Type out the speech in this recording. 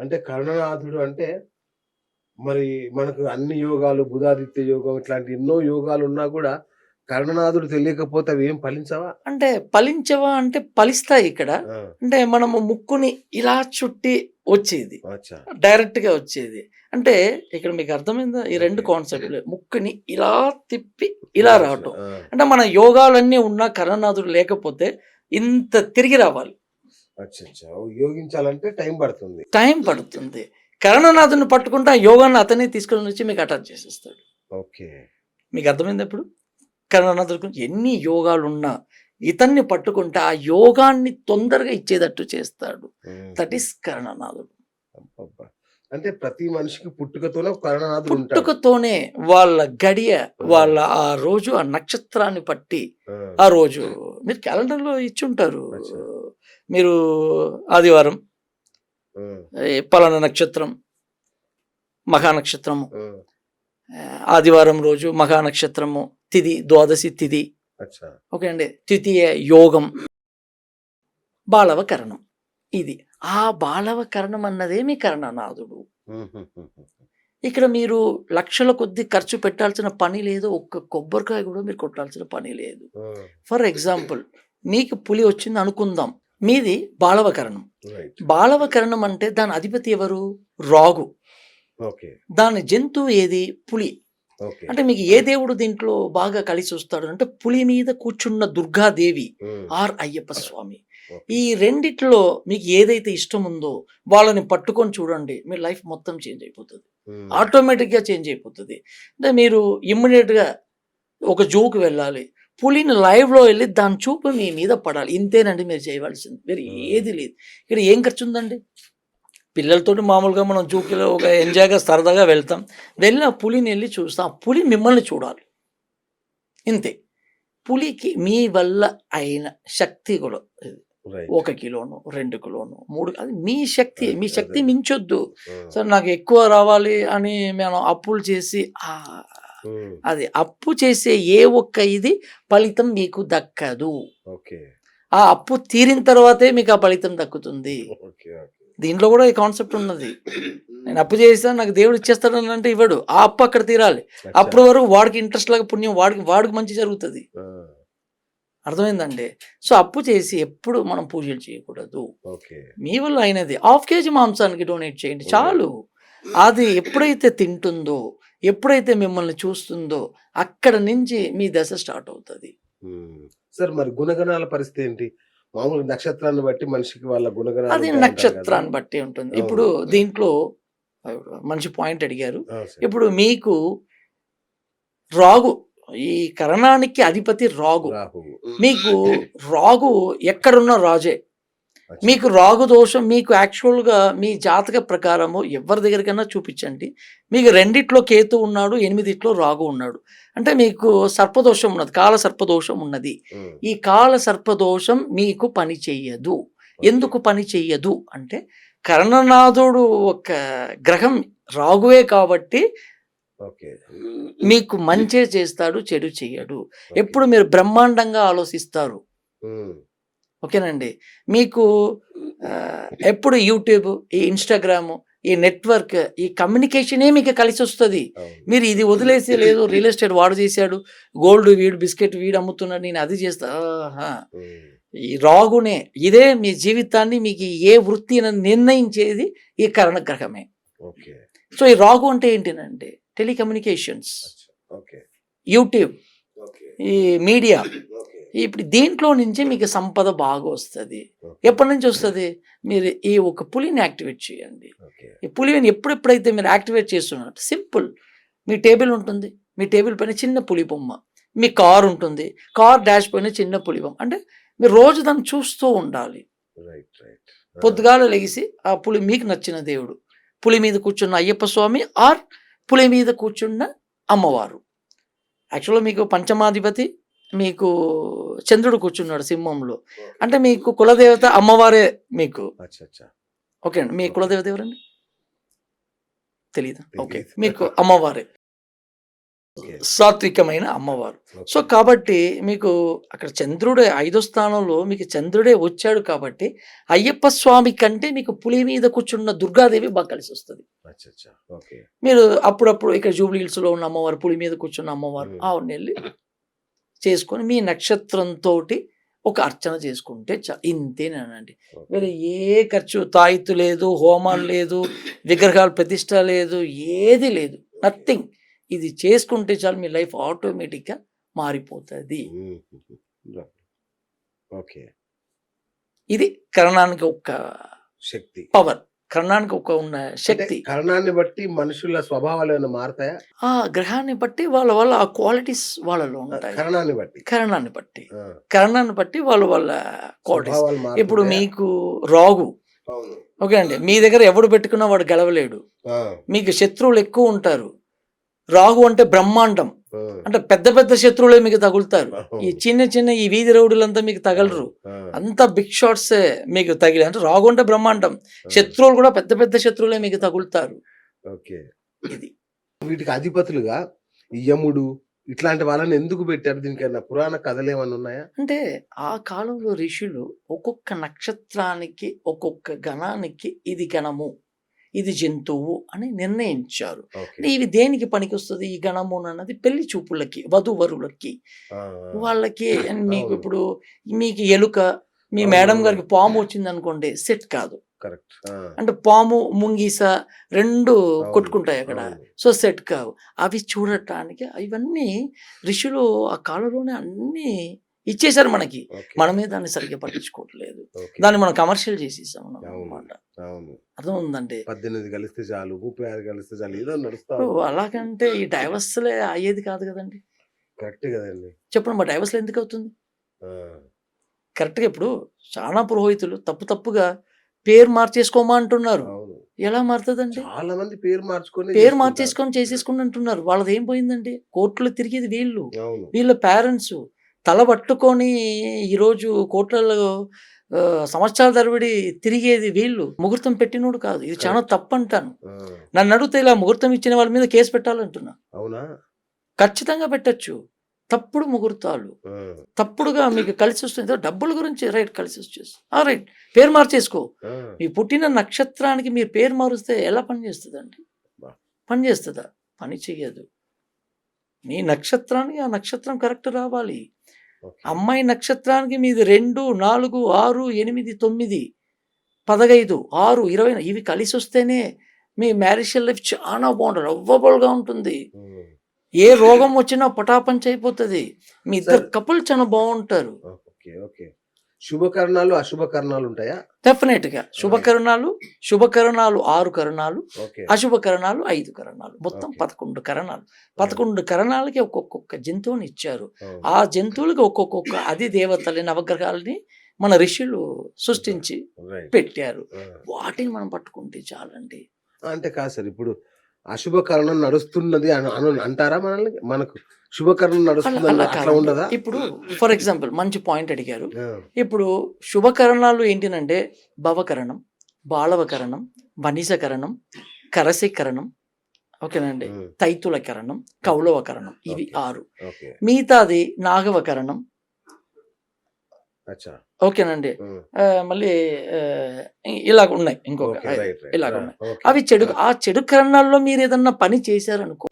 అంటే కరుణనాథుడు అంటే మరి మనకు అన్ని యోగాలు బుధాదిత్య యోగం ఇట్లాంటి ఎన్నో యోగాలు ఉన్నా కూడా కరుణనాథుడు తెలియకపోతే అవి ఏం ఫలించవా? అంటే ఫలించవా అంటే ఫలిస్తాయి ఇక్కడ. అంటే మనము ముక్కుని ఇలా చుట్టి వచ్చేది. డైరెక్ట్గా వచ్చేది. అంటే ఇక్కడ మీకు అర్థమైందా? ఈ రెండు. కాన్సెప్ట్లు. ముక్కుని ఇలా తిప్పి ఇలా రావటం. అంటే మన యోగాలన్నీ ఉన్నా కరణనాథుడు లేకపోతే ఇంత తిరిగి రావాలి. యోగించాలంటే టైం పడుతుంది. టైం పడుతుంది. కరణనాథుని పట్టుకుంటే ఆ యోగాన్ని అతనే తీసుకొని వచ్చి మీకు అటాచ్ చేసేస్తాడు. ఓకే. మీకు అర్థమైంది ఎప్పుడు? కరణనాథుడి గురించి ఎన్ని యోగాలు ఉన్నా ఇతన్ని పట్టుకుంటే ఆ యోగాన్ని తొందరగా ఇచ్చేటట్టు చేస్తాడు. దట్ ఈస్ కరణనాథుడు. అంటే ప్రతి మనిషికి పుట్టుకతోనే కరుణనాథుడు పుట్టుకతోనే వాళ్ళ గడియ వాళ్ళ ఆ రోజు ఆ నక్షత్రాన్ని పట్టి ఆ, రోజు మీరు క్యాలెండర్లో ఇచ్చి ఉంటారు. మీరు ఆదివారం పలానా నక్షత్రం మఖా నక్షత్రము. ఆ, ఆ, ఆదివారం రోజు మఖా నక్షత్రము తిది ద్వాదశి తిది. ఓకే అండి. తృతీయ యోగం. బాలవకరణం. ఇది. ఆ బాలవకరణం అన్నదే మీ కరణనాథుడు. ఇక్కడ మీరు లక్షల కొద్ది ఖర్చు పెట్టాల్సిన పని లేదు. ఒక్క కొబ్బరికాయ కూడా మీరు కొట్టాల్సిన పని లేదు. ఫర్ ఎగ్జాంపుల్ మీకు పులి వచ్చింది అనుకుందాం. మీది బాలవకరణం. రైట్ బాలవకరణం అంటే దాని అధిపతి ఎవరు? రాగు. దాని జంతువు ఏది? పులి. అంటే మీకు ఏ దేవుడు దీంట్లో బాగా కలిసి వస్తాడు అంటే పులి మీద కూర్చున్న దుర్గాదేవి ఉమ్, ఆర్ అయ్యప్ప స్వామి. ఈ రెండిట్లో మీకు ఏదైతే ఇష్టం ఉందో వాళ్ళని పట్టుకొని చూడండి మీ లైఫ్ మొత్తం చేంజ్ అయిపోతుంది. ఉమ్, ఆటోమేటిక్గా చేంజ్ అయిపోతుంది. అంటే మీరు ఇమ్మీడియట్గా ఒక జూకి వెళ్ళాలి. పులిని లైవ్లో వెళ్ళి దాని చూపు మీ మీద పడాలి. ఇంతేనండి మీరు చేయవలసింది. Hmm. ఏది లేదు. ఇక్కడ ఏం ఖర్చు ఉందండి? పిల్లలతోటి మామూలుగా మనం జూకిలో ఒక ఎంజాయ్గా సరదాగా వెళ్తాం. వెళ్ళి ఆ పులిని వెళ్ళి చూస్తాం. ఆ పులి మిమ్మల్ని చూడాలి. ఇంతే. పులికి మీ వల్ల అయిన శక్తి కూడా. ఒక కిలోను రెండు కిలోను మూడు అది మీ శక్తి. మీ శక్తి. మించొద్దు. సార్ నాకు ఎక్కువ రావాలి అని మనం అప్పులు చేసి అది అప్పు చేసే ఏ ఒక్క ఇది ఫలితం మీకు దక్కదు. ఆ అప్పు తీరిన తర్వాతే మీకు ఆ ఫలితం దక్కుతుంది. దీంట్లో కూడా ఈ కాన్సెప్ట్ ఉన్నది. నేను అప్పు చేస్తాను నాకు దేవుడు ఇచ్చేస్తాడని అంటే ఇవ్వడు. ఆ అప్పు అక్కడ తీరాలి. అప్పుడు వరకు వాడికి ఇంట్రెస్ట్ లాగా పుణ్యం వాడికి వాడికి మంచి జరుగుతుంది. అర్థమైందండి? సో అప్పు చేసి ఎప్పుడు మనం పూజలు చేయకూడదు. మీ వల్ల అయినది. హాఫ్ కేజీ మాంసానికి డొనేట్ చేయండి. చాలు. అది ఎప్పుడైతే తింటుందో ఎప్పుడైతే మిమ్మల్ని చూస్తుందో అక్కడ నుంచి మీ దశ స్టార్ట్ అవుతుంది. సార్ మరి గుణగణాల పరిస్థితి ఏంటి మామూలు నక్షత్రాన్ని బట్టి మనిషికి వాళ్ళ గుణగణాలు అది నక్షత్రాన్ని? బట్టి ఉంటుంది. ఇప్పుడు దీంట్లో మంచి పాయింట్ అడిగారు. ఇప్పుడు మీకు రాగు ఈ కరణానికి అధిపతి రాగు మీకు రాగు ఎక్కడున్న రాజే. మీకు రాగు దోషం మీకు యాక్చువల్గా మీ జాతక ప్రకారము ఎవరి దగ్గరికైనా చూపించండి. మీకు రెండిట్లో కేతు ఉన్నాడు ఎనిమిదిట్లో రాగు ఉన్నాడు. అంటే మీకు సర్పదోషం ఉన్నది కాల సర్పదోషం ఉన్నది ఈ కాల సర్పదోషం మీకు పని చెయ్యదు. ఎందుకు పని చెయ్యదు? అంటే కర్ణనాథుడు ఒక గ్రహం రాగువే కాబట్టి మీకు మంచే చేస్తాడు చెడు చెయ్యడు. ఎప్పుడు మీరు బ్రహ్మాండంగా ఆలోచిస్తారు? ఓకేనండి. మీకు ఎప్పుడు యూట్యూబ్ ఈ ఇన్స్టాగ్రామ్ ఈ నెట్వర్క్ ఈ కమ్యూనికేషనే మీకు కలిసి వస్తుంది. మీరు ఇది వదిలేసి లేదు రియల్ ఎస్టేట్ వాడు చేశాడు గోల్డ్ వీడు బిస్కెట్ వీడు అమ్ముతున్నాడు నేను అది చేస్తా ఈ రాగునే ఇదే మీ జీవితాన్ని మీకు ఏ వృత్తి అని నిర్ణయించేది ఈ కరణగ్రహమే. సో ఈ రాగు అంటే ఏంటినంటే టెలికమ్యూనికేషన్స్. యూట్యూబ్. ఈ మీడియా. ఇప్పుడు దీంట్లో నుంచి మీకు సంపద బాగా వస్తుంది. ఎప్పటి నుంచి వస్తుంది? మీరు ఈ ఒక పులిని యాక్టివేట్ చేయండి. ఈ పులిని ఎప్పుడెప్పుడైతే మీరు యాక్టివేట్ చేస్తున్నారు సింపుల్. మీ టేబుల్ ఉంటుంది. మీ టేబుల్ పైన చిన్న పులి బొమ్మ. మీ కార్ ఉంటుంది. కార్ డాష్ పైన చిన్న పులి బొమ్మ. అంటే మీరు రోజు దాన్ని చూస్తూ ఉండాలి. Right right. ఆ, పొద్దుగాల లెగిసి ఆ పులి మీకు నచ్చిన దేవుడు. పులి మీద కూర్చున్న అయ్యప్ప స్వామి ఆర్ పులి మీద కూర్చున్న అమ్మవారు. యాక్చువల్గా మీకు పంచమాధిపతి మీకు చంద్రుడు కూర్చున్నాడు సింహంలో. అంటే మీకు కులదేవత అమ్మవారే మీకు. ఓకే అండి. మీ కులదేవత ఎవరండి? తెలీదా? ఓకే. మీకు అమ్మవారే. సాత్వికమైన అమ్మవారు. సో కాబట్టి మీకు అక్కడ చంద్రుడే ఐదో స్థానంలో మీకు చంద్రుడే వచ్చాడు కాబట్టి అయ్యప్ప స్వామి కంటే మీకు పులి మీద కూర్చున్న దుర్గాదేవి బాగా కలిసి వస్తుంది. మీరు అప్పుడప్పుడు ఇక్కడ జూబ్లీ హిల్స్లో ఉన్న అమ్మవారు పులి మీద కూర్చున్న అమ్మవారు మ్మ్. ఆవిడని వెళ్ళి చేసుకొని మీ నక్షత్రంతో ఒక అర్చన చేసుకుంటే చా- ఇంతేనండి. వేరే ఏ ఖర్చు తాయిత్తు లేదు హోమాలు లేదు విగ్రహాల ప్రతిష్ట లేదు ఏది లేదు. నథింగ్. ఇది చేసుకుంటే చాలు మీ లైఫ్ ఆటోమేటిక్గా మారిపోతుంది. ఓకే. ఇది కరణానికి ఒక శక్తి. పవర్. కరణానికి ఒక ఉన్న శక్తి. కరణాన్ని బట్టి మనుషుల స్వభావాలు ఏమైనా మారుతాయా? ఆ గ్రహాన్ని బట్టి వాళ్ళ వాళ్ళ ఆ క్వాలిటీస్ వాళ్ళలో ఉంటాయి. కరణాన్ని బట్టి. కరణాన్ని బట్టి. కరణాన్ని బట్టి వాళ్ళ వాళ్ళ క్వాలిటీస్ ఇప్పుడు? మీకు రాగు ఓకే అండి మీ దగ్గర ఎవడు పెట్టుకున్నా వాడు గెలవలేడు. మీకు శత్రువులు ఎక్కువ ఉంటారు. రాగు అంటే బ్రహ్మాండం. అంటే పెద్ద పెద్ద శత్రువులే మీకు తగులుతారు. ఈ చిన్న చిన్న ఈ వీధి రౌడులంతా మీకు తగలరు. అంత బిగ్ షాట్స్ మీకు తగిలి. అంటే రాగు అంటే బ్రహ్మాండం శత్రువులు కూడా పెద్ద పెద్ద శత్రువులే మీకు తగులుతారు. ఓకే. ఇది. వీటికి అధిపతులుగా యముడు ఇట్లాంటి వాళ్ళని ఎందుకు పెట్టారు? దీనికైనా పురాణ కథలు ఏమైనా ఉన్నాయా? అంటే ఆ కాలంలో ఋషులు ఒక్కొక్క నక్షత్రానికి ఒక్కొక్క గణానికి ఇది గణము. ఇది జంతువు అని నిర్ణయించారు. ఇవి దేనికి పనికొస్తుంది? ఈ గణము అన్నది పెళ్ళి చూపులకి వధువరులకి. వాళ్ళకి మీకు. ఇప్పుడు మీకు ఎలుక మీ మేడం. గారికి పాము వచ్చింది అనుకోండి సెట్ కాదు. అంటే పాము ముంగీస రెండు కొట్టుకుంటాయి అక్కడ. సో సెట్ కావు. అవి చూడటానికి ఇవన్నీ ఋషులు ఆ కాలంలోనే అన్ని ఇచ్చేశారు మనకి. మనమే దాన్ని సరిగ్గా పట్టించుకోవట్లేదు. దాన్ని మనం కమర్షియల్ చేసేసాం అర్థం ఉందంటే పద్దెనిమిది కలిస్తే చాలు ముప్పై ఆరు కలిస్తే చాలు ఏదో నడుస్తా అలాగంటే ఈ డైవర్స్లే అయ్యేది కాదు కదండి. కరెక్ట్ కదండి. చెప్పండి మా డైవర్స్లో ఎందుకు అవుతుంది? కరెక్ట్గా ఇప్పుడు చాలా పురోహితులు తప్పు తప్పుగా పేరు మార్చేసుకోమా అంటున్నారు. ఎలా మారుతుందండి? చాలా మంది పేరు మార్చుకొని పేరు. మార్చేసుకొని చేసేసుకుని అంటున్నారు. వాళ్ళది ఏం పోయిందండి? కోర్టులో తిరిగేది వీళ్ళు. వీళ్ళ పేరెంట్స్ తల పట్టుకొని ఈరోజు కోర్టులలో సంవత్సరాల తరబడి తిరిగేది వీళ్ళు. ముహూర్తం పెట్టినోడు కాదు. ఇది చాలా తప్పు అంటాను నన్ను అడిగితే ఇలా ముహూర్తం ఇచ్చిన వాళ్ళ మీద కేసు పెట్టాలంటున్నా. అవునా? ఖచ్చితంగా పెట్టచ్చు. తప్పుడు ముహూర్తాలు. తప్పుడుగా మీకు కలిసి వస్తుంది. డబ్బుల గురించి రైట్ కలిసి వచ్చేసి. ఆ రైట్. పేరు మార్చేసుకో. మీ పుట్టిన నక్షత్రానికి మీరు పేరు మారుస్తే ఎలా పని చేస్తుందండి? బా. పని చేస్తుందా? పని చెయ్యదు. మీ నక్షత్రానికి ఆ నక్షత్రం కరెక్ట్ రావాలి. అమ్మాయి నక్షత్రానికి మీది రెండు నాలుగు ఆరు ఎనిమిది తొమ్మిది పదహైదు ఆరు ఇరవై ఇవి కలిసి వస్తేనే మీ మ్యారేజ్ లైఫ్ చాలా బాగుంటుంది అవ్వబుల్గా ఉంటుంది. ఏ రోగం వచ్చినా పటాపంచ్ అయిపోతుంది. మీ ఇద్దరు. కపుల్ చాలా బాగుంటారు. Okay okay. శుభకరణాలు అశుభకరణాలు ఉంటాయా? డెఫినెట్గా. శుభకరణాలు శుభకరణాలు ఆరు కరణాలు ఓకే. అశుభ కరణాలు ఐదు కరణాలు. మొత్తం. పదకొండు కరణాలు. పదకొండు కరణాలకి ఒక్కొక్క జంతువుని ఇచ్చారు. ఆ జంతువులకి ఒక్కొక్క అది దేవతల్ని నవగ్రహాలని మన ఋషులు సృష్టించి పెట్టారు. వాటిని మనం పట్టుకుంటే చాలండి. అంటే కాదు సార్ ఇప్పుడు అశుభకరణం నడుస్తున్నది అని అను అంటారా మనల్ని? మనకు శుభకరణం నడుస్తుంది అట్లా. ఉండదా? ఇప్పుడు ఫర్ ఎగ్జాంపుల్ మంచి పాయింట్ అడిగారు. ఇప్పుడు శుభకరణాలు ఏంటినంటే భవకరణం బాళవకరణం వనిజకరణం కరసికరణం ఓకేనండి తైతులకరణం కౌలవకరణం ఇవి. ఆరు. మిగతాది నాగవకరణం ఓకేనండి. మళ్ళీ ఇలాగ ఉన్నాయి ఇంకొక. ఇలాగ ఉన్నాయి. అవి చెడు ఆ చెడు కరణాల్లో మీరు ఏదన్నా పని చేశారనుకో